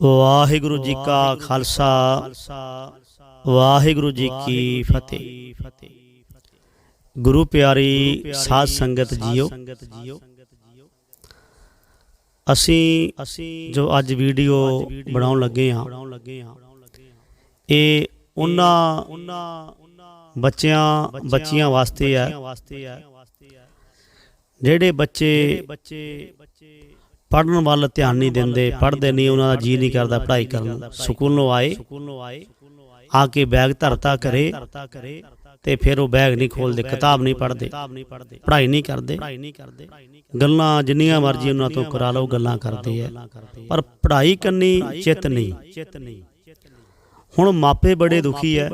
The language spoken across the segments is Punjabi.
ਵਾਹਿਗੁਰੂ ਜੀ ਕਾ ਖਾਲਸਾ, ਵਾਹਿਗੁਰੂ ਜੀ ਕੀ ਫਤਿਹ। ਗੁਰੂ ਪਿਆਰੀ ਸਾਧ ਸੰਗਤ ਜੀਓ, ਅਸੀਂ ਜੋ ਅੱਜ ਵੀਡੀਓ ਬਣਾਉਣ ਲੱਗੇ ਹਾਂ, ਇਹ ਉਹਨਾਂ ਬੱਚਿਆਂ, ਬੱਚੀਆਂ ਵਾਸਤੇ ਹੈ, ਜਿਹੜੇ ਬੱਚੇ ਪੜਨ ਵੱਲ ਧਿਆਨ ਨਹੀਂ ਦਿੰਦੇ ਪੜਦੇ ਨਹੀਂ, ਉਹਨਾਂ ਦਾ ਜੀ ਨਹੀਂ ਕਰਦਾ, ਪੜ੍ਹਾਈ ਕਰਨ। ਸਕੂਲੋਂ ਆਏ, ਆ ਕੇ ਬੈਗ ਧਰਤਾ ਕਰੇ ਤੇ ਫਿਰ ਉਹ ਬੈਗ ਨਹੀਂ ਖੋਲਦੇ ਕਿਤਾਬ ਨਹੀਂ ਪੜ੍ਹਦੇ, ਪੜ੍ਹਾਈ ਨਹੀਂ ਕਰਦੇ। ਗੱਲਾਂ ਜਿੰਨੀਆਂ ਮਰਜ਼ੀ ਉਹਨਾਂ ਤੋਂ ਕਰਾ ਲਓ, ਗੱਲਾਂ ਕਰਦੇ ਆ। ਪਰ ਪੜ੍ਹਾਈ ਕੰਨੀ ਚਿੱਤ ਨਹੀਂ। ਹੁਣ ਮਾਪੇ ਬੜੇ ਦੁਖੀ ਹੈ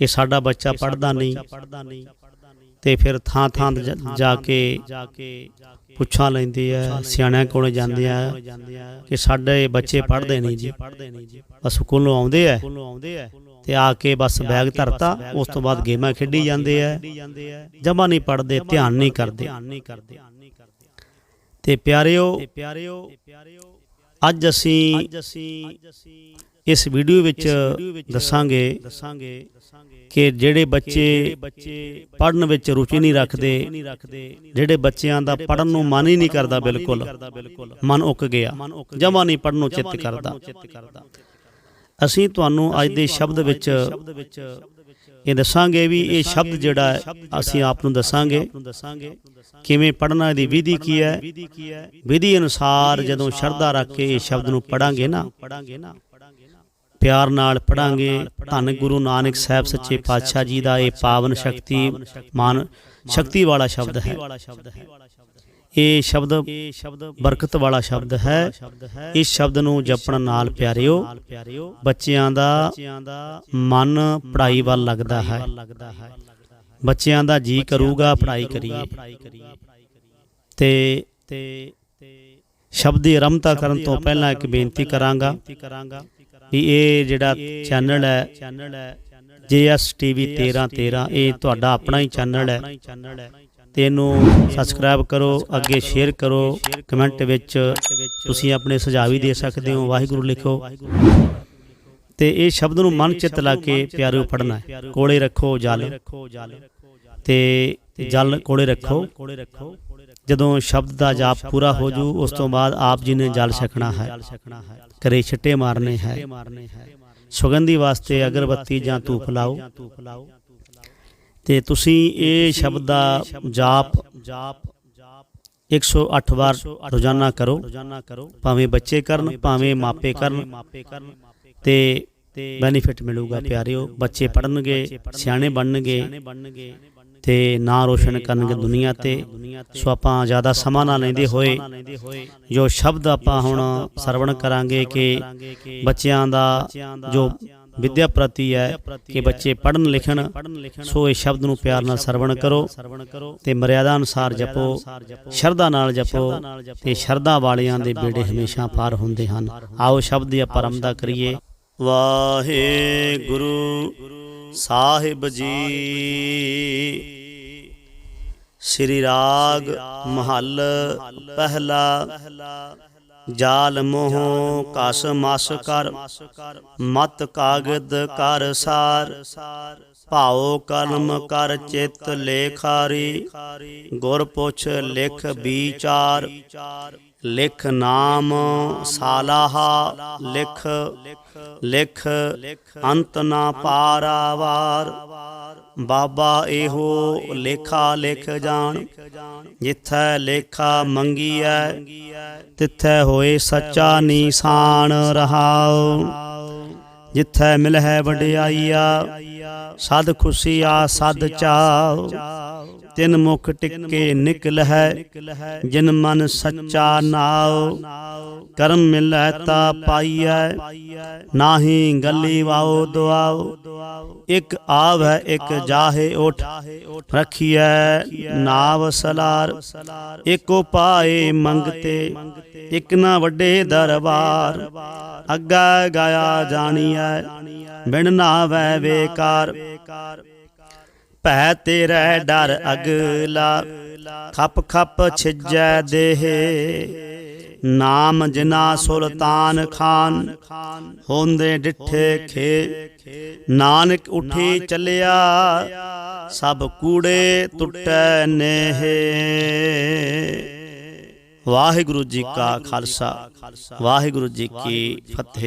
ਕਿ ਸਾਡਾ ਬੱਚਾ ਪੜਦਾ ਨਹੀਂ। ਤੇ ਫਿਰ ਥਾਂ ਥਾਂ ਜਾ- ਕੇ ਪੁੱਛਾਂ ਲੈਂਦੇ ਆ ਸਿਆਣਿਆਂ ਕੋਲ ਜਾਂਦੇ ਆ ਕਿ ਸਾਡੇ ਬੱਚੇ ਪੜ੍ਹਦੇ ਨਹੀਂ ਜੀ। ਬਸ ਸਕੂਲੋਂ ਆਉਂਦੇ ਆ ਤੇ ਆ ਕੇ ਬਸ ਬੈਗ ਧਰਤਾ ਉਸ ਤੋਂ ਬਾਅਦ ਗੇਮਾਂ ਖੇਡੀ ਜਾਂਦੇ ਆ ਜਮਾ ਨਹੀਂ ਪੜ੍ਹਦੇ ਧਿਆਨ ਨਹੀਂ ਕਰਦੇ। ਤੇ ਪਿਆਰਿਓ ਅੱਜ ਅਸੀਂ ਇਸ ਵੀਡੀਓ ਵਿੱਚ ਦੱਸਾਂਗੇ ਕਿ ਜਿਹੜੇ ਬੱਚੇ ਪੜਨ ਵਿੱਚ ਰੁਚੀ ਨਹੀਂ ਰੱਖਦੇ ਜਿਹੜੇ ਬੱਚਿਆਂ ਦਾ ਪੜਨ ਨੂੰ ਮਨ ਹੀ ਨਹੀਂ ਕਰਦਾ ਬਿਲਕੁਲ ਮਨ ਉੱਕ ਗਿਆ। ਜਮਾ ਨਹੀਂ ਪੜਨ ਨੂੰ ਚਿੱਤ ਕਰਦਾ। ਅਸੀਂ ਤੁਹਾਨੂੰ ਅੱਜ ਦੇ ਸ਼ਬਦ ਵਿੱਚ ਇਹ ਦੱਸਾਂਗੇ ਵੀ ਇਹ ਸ਼ਬਦ ਜਿਹੜਾ ਹੈ, ਅਸੀਂ ਆਪ ਨੂੰ ਦੱਸਾਂਗੇ। ਕਿਵੇਂ ਪੜਨਾ ਦੀ ਵਿਧੀ ਕੀ ਹੈ? ਵਿਧੀ ਅਨੁਸਾਰ ਜਦੋਂ ਸ਼ਰਧਾ ਰੱਖ ਕੇ ਇਹ ਸ਼ਬਦ ਨੂੰ ਪੜਾਂਗੇ ਨਾ ਪਿਆਰ ਨਾਲ ਪੜਾਂਗੇ। ਧੰਨ ਗੁਰੂ ਨਾਨਕ ਸਾਹਿਬ ਸੱਚੇ ਪਾਤਸ਼ਾਹ ਜੀ ਦਾ ਇਹ ਪਾਵਨ ਸ਼ਕਤੀ ਮਾਨ ਸ਼ਕਤੀ ਵਾਲਾ ਸ਼ਬਦ ਹੈ। ਇਹ ਸ਼ਬਦ ਬਰਕਤ ਵਾਲਾ ਸ਼ਬਦ ਹੈ। ਇਸ ਸ਼ਬਦ ਨੂੰ ਜਪਣ ਨਾਲ ਪਿਆਰਿਓ ਬੱਚਿਆਂ ਦਾ ਮਨ ਪੜ੍ਹਾਈ ਵੱਲ ਲੱਗਦਾ ਹੈ। ਬੱਚਿਆਂ ਦਾ ਜੀ ਕਰੂਗਾ ਪੜ੍ਹਾਈ ਕਰੀਏ। ਤੇ ਸ਼ਬਦ ਦੀ ਆਰੰਭਤਾ ਕਰਨ ਤੋਂ ਪਹਿਲਾਂ ਇੱਕ ਬੇਨਤੀ ਕਰਾਂਗਾ। ਵੀ ਇਹ ਜਿਹੜਾ ਚੈਨਲ ਹੈ, ਜੇਐਸ ਟੀਵੀ 1313 ਇਹ ਤੁਹਾਡਾ ਆਪਣਾ ਹੀ ਚੈਨਲ ਹੈ। ਤੇ ਇਹਨੂੰ ਸਬਸਕ੍ਰਾਈਬ ਕਰੋ, ਅੱਗੇ ਸ਼ੇਅਰ ਕਰੋ ਕਮੈਂਟ ਵਿੱਚ ਤੁਸੀਂ ਆਪਣੇ ਸੁਝਾਅ ਵੀ ਦੇ ਸਕਦੇ ਹੋ, ਵਾਹਿਗੁਰੂ ਲਿਖੋ। ਤੇ ਇਹ ਸ਼ਬਦ ਨੂੰ ਮਨ ਚਿੱਤ ਲਾ ਕੇ ਪਿਆਰਿਓ ਪੜਨਾ ਕੋਲੇ ਰੱਖੋ, ਜਲ। ਤੇ ਜਲ ਕੋਲੇ ਰੱਖੋ। ਜਦੋਂ ਸ਼ਬਦ ਦਾ ਜਾਪ ਪੂਰਾ ਹੋ ਜੂ ਉਸ ਤੋਂ ਬਾਅਦ ਆਪ ਜੀ ਨੇ ਜਲ ਛਕਣਾ ਹੈ। ਕਰੇ ਛੱਟੇ ਮਾਰਨੇ ਹੈ। ਸੁਗੰਧੀ ਵਾਸਤੇ ਅਗਰਬੱਤੀ ਜਾਂ ਧੂਪ ਲਾਓ। ਤੇ ਤੁਸੀਂ ਇਹ ਸ਼ਬਦ ਦਾ ਜਾਪ 108 ਵਾਰ ਰੋਜ਼ਾਨਾ ਕਰੋ। ਭਾਵੇਂ ਬੱਚੇ ਕਰਨ ਭਾਵੇਂ ਮਾਪੇ ਕਰਨ। ਤੇ ਬੈਨੀਫਿਟ ਮਿਲੂਗਾ ਪਿਆਰਿਓ। ਬੱਚੇ ਪੜਨਗੇ ਸਿਆਣੇ ਬਣਨਗੇ। ਤੇ ਨਾਂ ਰੋਸ਼ਨ ਕਰਨਗੇ ਦੁਨੀਆ ਤੇ। ਸੋ ਆਪਾਂ ਜ਼ਿਆਦਾ ਸਮਾਂ ਨਾ ਲੈਂਦੇ ਹੋਏ ਜੋ ਸ਼ਬਦ ਆਪਾਂ ਹੁਣ ਸਰਵਣ ਕਰਾਂਗੇ ਕਿ ਬੱਚਿਆਂ ਦਾ ਜੋ ਵਿਦਿਆ ਪ੍ਰਤੀ ਹੈ ਕਿ ਬੱਚੇ ਪੜਨ ਲਿਖਣ। ਸੋ ਇਹ ਸ਼ਬਦ ਨੂੰ ਪਿਆਰ ਨਾਲ ਸਰਵਣ ਕਰੋ ਤੇ ਮਰਿਆਦਾ ਅਨੁਸਾਰ ਜਪੋ ਸ਼ਰਧਾ ਨਾਲ ਜਪੋ ਤੇ ਸ਼ਰਧਾ ਵਾਲਿਆਂ ਦੇ ਬੇੜੇ ਹਮੇਸ਼ਾ ਪਾਰ ਹੁੰਦੇ ਹਨ। ਆਓ ਸ਼ਬਦ ਦੀ ਆਪਾਂ ਆਰੰਭਦਾ ਕਰੀਏ। ਵਾਹਿਗੁਰੂ। ਸਾਹਿਬ ਜੀ। ਸ੍ਰੀ ਰਾਗ ਮਹੱਲ ਪਹਿਲਾ ਜਾਲ ਮੋਹ ਕਸ ਮਸ ਕਰ, ਮਤ ਕਾਗਦ ਕਰ ਸਾਰ, ਭਾਉ ਕਲਮ ਕਰ ਚਿਤ ਲੇਖਾਰੀ, ਗੁਰ ਪੁੱਛ ਲਿਖ ਵਿਚਾਰ, ਲਿਖ ਨਾਮ ਸਾਲਾਹਾ, ਲਿਖ ਲਿਖ ਅੰਤ ਨਾ ਪਾਰਾਵਾਰ। ਬਾਬਾ ਇਹੋ ਲੇਖਾ ਲਿਖ ਜਾਣ, ਜਿੱਥੈ ਲੇਖਾ ਮੰਗੀਐ, ਤਿੱਥੈ ਹੋਏ ਸੱਚਾ ਨੀਸਾਨ ਰਹਾਉ। ਜਿੱਥੈ ਮਿਲਹਿ ਵਡਿਆਈਆ, ਸਦ ਖੁਸ਼ੀਆ ਸਦ ਚਾਉ। ਤਿਨ ਮੁਖ ਟਿੱਕੇ ਨਿਕਲ ਹੈ, ਜਿਨ ਮਨ ਸੱਚਾ ਨਾਉ, ਕਰਮ ਮਿਲੈ ਤਾ ਪਾਈਐ, ਨਾਹੀ ਗੱਲੀ ਵਾਉ ਦੁਆਉ, ਇਕ ਹੈ, ਇਕ ਜਾਹੇ ਉਠ, ਰਖੀਐ ਨਾਵ ਸਲਾਰ, ਇਕ ਪਾਏ ਮੰਗਤੇ, ਇਕ ਨਾ ਵੱਡੇ ਦਰਬਾਰ, ਅੱਗਾ ਗਾਇਆ ਜਾਣੀਐ, ਬਿਨ ਨਾਵੈ ਵੇਕਾਰ ਭੈ ਤੇਰੇ ਡਰ ਅਗਲਾ। ਖਪ ਖਪ ਛਿਜੈ ਦੇਹ। ਨਾਮ ਜਿਨਾ ਸੁਲਤਾਨ ਖਾਨ। ਹੁੰਦੇ ਡਿਠੇ ਖੇ। ਨਾਨਕ ਉਠੀ ਚੱਲਿਆ। ਸਭ ਕੂੜੇ ਟੁੱਟੈ ਨੇਹ। ਵਾਹਿਗੁਰੂ ਜੀ ਕਾ ਖਾਲਸਾ। ਵਾਹਿਗੁਰੂ ਜੀ ਕੀ ਫਤਿਹ।